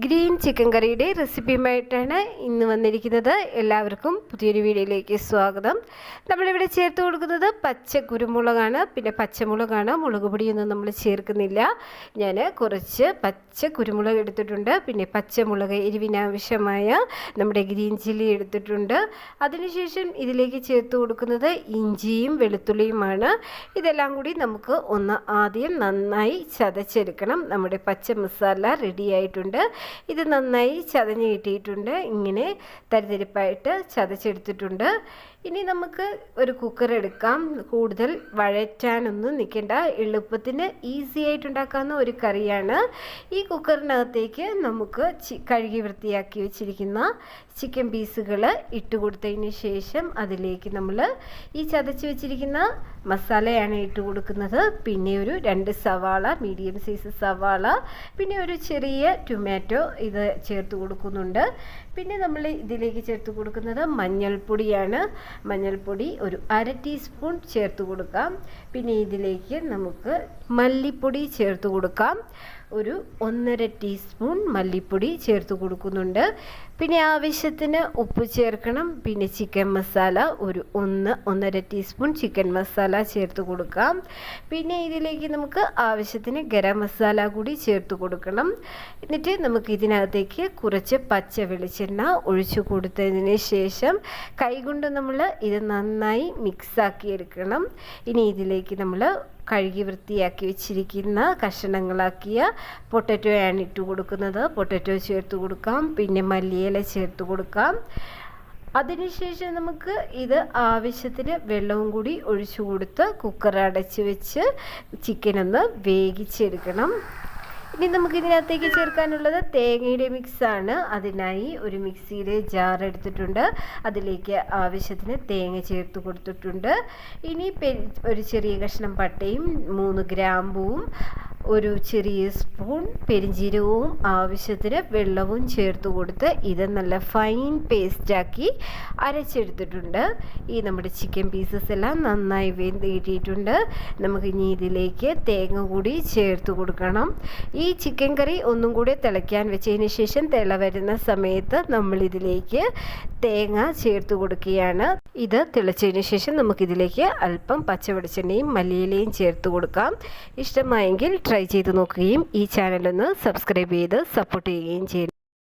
Green chicken കറിയുടെ റെസിപ്പിയുമായിട്ടാണ് ഇന്ന് വന്നിരിക്കുന്നത്. എല്ലാവർക്കും പുതിയൊരു വീഡിയോയിലേക്ക് സ്വാഗതം. നമ്മളിവിടെ ചേർത്ത് കൊടുക്കുന്നത് പച്ച കുരുമുളകാണ്. പിന്നെ പച്ചമുളകാണ്. മുളക് പൊടിയൊന്നും നമ്മൾ ചേർക്കുന്നില്ല. ഞാൻ കുറച്ച് പച്ച കുരുമുളക് എടുത്തിട്ടുണ്ട്. പിന്നെ പച്ചമുളക് എരിവിനാവശ്യമായ നമ്മുടെ ഗ്രീൻ ചില്ലി എടുത്തിട്ടുണ്ട്. അതിനുശേഷം ഇതിലേക്ക് ചേർത്ത് കൊടുക്കുന്നത് ഇഞ്ചിയും വെളുത്തുള്ളിയുമാണ്. ഇതെല്ലാം കൂടി നമുക്ക് ഒന്ന് ആദ്യം നന്നായി ചതച്ചെടുക്കണം. നമ്മുടെ പച്ച മസാല റെഡി ആയിട്ടുണ്ട്. ഇത് നന്നായി ചതഞ്ഞ് കിട്ടിയിട്ടുണ്ട്. ഇങ്ങനെ തരിതരിപ്പായിട്ട് ചതച്ചെടുത്തിട്ടുണ്ട്. ഇനി നമുക്ക് ഒരു കുക്കർ എടുക്കാം. കൂടുതൽ വഴറ്റാനൊന്നും നിൽക്കേണ്ട. എളുപ്പത്തിന് ഈസി ആയിട്ടുണ്ടാക്കാവുന്ന ഒരു കറിയാണ്. ഈ കുക്കറിനകത്തേക്ക് നമുക്ക് കഴുകി വൃത്തിയാക്കി വെച്ചിരിക്കുന്ന ചിക്കൻ പീസുകൾ ഇട്ട് കൊടുത്തതിന് ശേഷം അതിലേക്ക് നമ്മൾ ഈ ചതച്ച് വെച്ചിരിക്കുന്ന മസാലയാണ് ഇട്ട് കൊടുക്കുന്നത്. പിന്നെ ഒരു രണ്ട് സവാള മീഡിയം സൈസ് സവാള പിന്നെ ഒരു ചെറിയ ടൊമാറ്റോ ഇത് ചേർത്ത് കൊടുക്കുന്നുണ്ട്. പിന്നെ നമ്മൾ ഇതിലേക്ക് ചേർത്ത് കൊടുക്കുന്നത് മഞ്ഞൾപ്പൊടിയാണ്. മഞ്ഞൾപ്പൊടി ഒരു അര ടീസ്പൂൺ ചേർത്ത് കൊടുക്കാം. പിന്നെ ഇതിലേക്ക് നമുക്ക് മല്ലിപ്പൊടി ചേർത്ത് കൊടുക്കാം. ഒരു ഒന്നര ടീസ്പൂൺ മല്ലിപ്പൊടി ചേർത്ത് കൊടുക്കുന്നുണ്ട്. പിന്നെ ആവശ്യത്തിന് ഉപ്പ് ചേർക്കണം. പിന്നെ ചിക്കൻ മസാല ഒരു ഒന്ന് ഒന്നര ടീസ്പൂൺ ചിക്കൻ മസാല ചേർത്ത് കൊടുക്കാം. പിന്നെ ഇതിലേക്ക് നമുക്ക് ആവശ്യത്തിന് ഗരം മസാല കൂടി ചേർത്ത് കൊടുക്കണം. എന്നിട്ട് നമുക്ക് ഇതിനകത്തേക്ക് കുറച്ച് പച്ച വെളിച്ചെണ്ണ ഒഴിച്ചു കൊടുത്തതിന് ശേഷം കൈകൊണ്ട് നമ്മൾ ഇത് നന്നായി മിക്സാക്കി എടുക്കണം. ഇനി ഇതിലേക്ക് നമ്മൾ കഴുകി വൃത്തിയാക്കി വെച്ചിരിക്കുന്ന കഷണങ്ങളാക്കിയ പൊട്ടറ്റോയാണ് ഇട്ട് കൊടുക്കുന്നത്. പൊട്ടറ്റോ ചേർത്ത് കൊടുക്കാം. പിന്നെ മല്ലിയില ചേർത്ത് കൊടുക്കാം. അതിനുശേഷം നമുക്ക് ഇത് ആവശ്യത്തിന് വെള്ളവും കൂടി ഒഴിച്ചു കൊടുത്ത് കുക്കർ അടച്ച് വെച്ച് ചിക്കൻ ഒന്ന് വേവിച്ചെടുക്കണം. ഇനി നമുക്ക് ഇതിനകത്തേക്ക് ചേർക്കാനുള്ളത് തേങ്ങയുടെ മിക്സാണ് അതിനായി ഒരു മിക്സിയിലെ ജാർ എടുത്തിട്ടുണ്ട്. അതിലേക്ക് ആവശ്യത്തിന് തേങ്ങ ചേർത്ത് കൊടുത്തിട്ടുണ്ട്. ഇനി ഒരു ചെറിയ കഷ്ണം പട്ടയും മൂന്ന് ഗ്രാമ്പുവും ഒരു ചെറിയ സ്പൂൺ പെരിഞ്ജീരകവും ആവശ്യത്തിന് വെള്ളവും ചേർത്ത് കൊടുത്ത് ഇത് നല്ല ഫൈൻ പേസ്റ്റാക്കി അരച്ചെടുത്തിട്ടുണ്ട്. ഈ നമ്മുടെ ചിക്കൻ പീസസ് എല്ലാം നന്നായി വെന്ത് കിട്ടിയിട്ടുണ്ട്. നമുക്ക് ഇനി ഇതിലേക്ക് തേങ്ങ കൂടി ചേർത്ത് കൊടുക്കണം. ഈ ചിക്കൻ കറി ഒന്നും കൂടി തിളയ്ക്കാൻ വെച്ചതിന് ശേഷം തിള വരുന്ന സമയത്ത് നമ്മളിതിലേക്ക് തേങ്ങ ചേർത്ത് കൊടുക്കുകയാണ്. ഇത് തിളച്ചതിന് ശേഷം നമുക്കിതിലേക്ക് അല്പം പച്ചവെളിച്ചെണ്ണയും മല്ലിയിലയും ചേർത്ത് കൊടുക്കാം. ഇഷ്ടമായെങ്കിൽ ട്രൈ ചെയ്ത് നോക്കുകയും ഈ ചാനലൊന്ന് സബ്സ്ക്രൈബ് ചെയ്ത് സപ്പോർട്ട് ചെയ്യുകയും ചെയ്യും